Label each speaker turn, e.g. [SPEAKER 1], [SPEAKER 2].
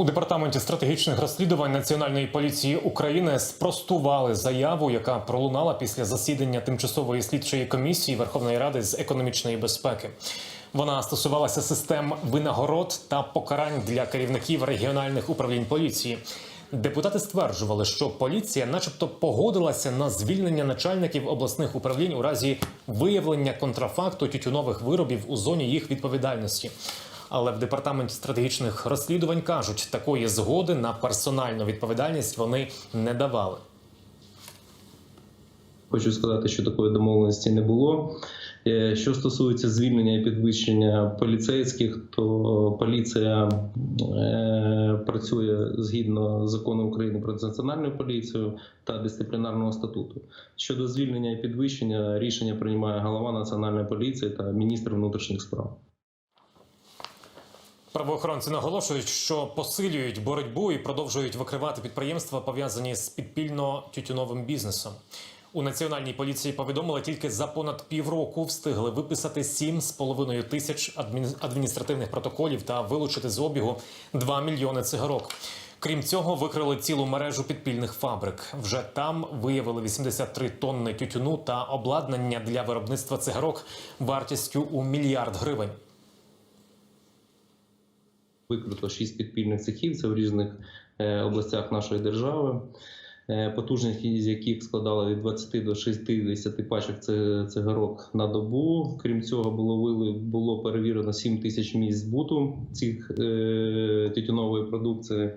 [SPEAKER 1] У департаменті стратегічних розслідувань Національної поліції України спростували заяву, яка пролунала після засідання тимчасової слідчої комісії Верховної Ради з економічної безпеки. Вона стосувалася систем винагород та покарань для керівників регіональних управлінь поліції. Депутати стверджували, що поліція, начебто, погодилася на звільнення начальників обласних управлінь у разі виявлення контрафакту тютюнових виробів у зоні їх відповідальності. Але в департаменті стратегічних розслідувань кажуть, такої згоди на персональну відповідальність вони не давали.
[SPEAKER 2] Хочу сказати, що такої домовленості не було. Е, Що стосується звільнення і підвищення поліцейських, то поліція е, працює згідно закону України про національну поліцію та дисциплінарного статуту. Щодо звільнення і підвищення, рішення приймає голова національної поліції та міністр внутрішніх справ.
[SPEAKER 1] Правоохоронці наголошують, що посилюють боротьбу і продовжують викривати підприємства, пов'язані з підпільно-тютюновим бізнесом. У національній поліції повідомили, тільки за понад півроку встигли виписати 7,5 тисяч адмін- адміністративних протоколів та вилучити з обігу 2 мільйони цигарок. Крім цього, викрили цілу мережу підпільних фабрик. Вже там виявили 83 тонни тютюну та обладнання для виробництва цигарок вартістю у мільярд гривень.
[SPEAKER 2] Викрито шість підпільних цехів, це в різних е, областях нашої держави. Е, Потужність із яких складала від 20 до 60 пачок цигарок на добу. Крім цього, було було перевірено 7 тисяч місць збуту цих е, тютюнової продукції.